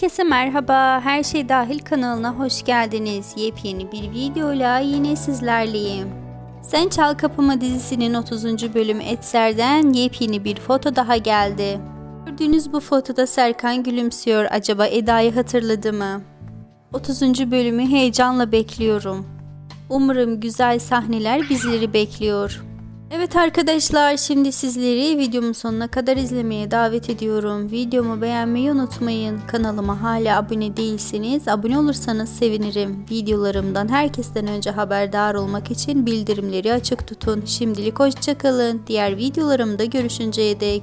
Herkese merhaba, Her Şey Dahil kanalına hoş geldiniz. Yepyeni bir videoyla yine sizlerleyim. Sen Çal Kapıma dizisinin 30. bölümü Etser'den yepyeni bir foto daha geldi. Gördüğünüz bu fotoda Serkan gülümsüyor. Acaba Eda'yı hatırladı mı? 30. bölümü heyecanla bekliyorum. Umarım güzel sahneler bizleri bekliyor. Evet arkadaşlar şimdi sizleri videomun sonuna kadar izlemeye davet ediyorum. Videomu beğenmeyi unutmayın. Kanalıma hala abone değilseniz abone olursanız sevinirim. Videolarımdan herkesten önce haberdar olmak için bildirimleri açık tutun. Şimdilik hoşçakalın. Diğer videolarımda görüşünceye dek.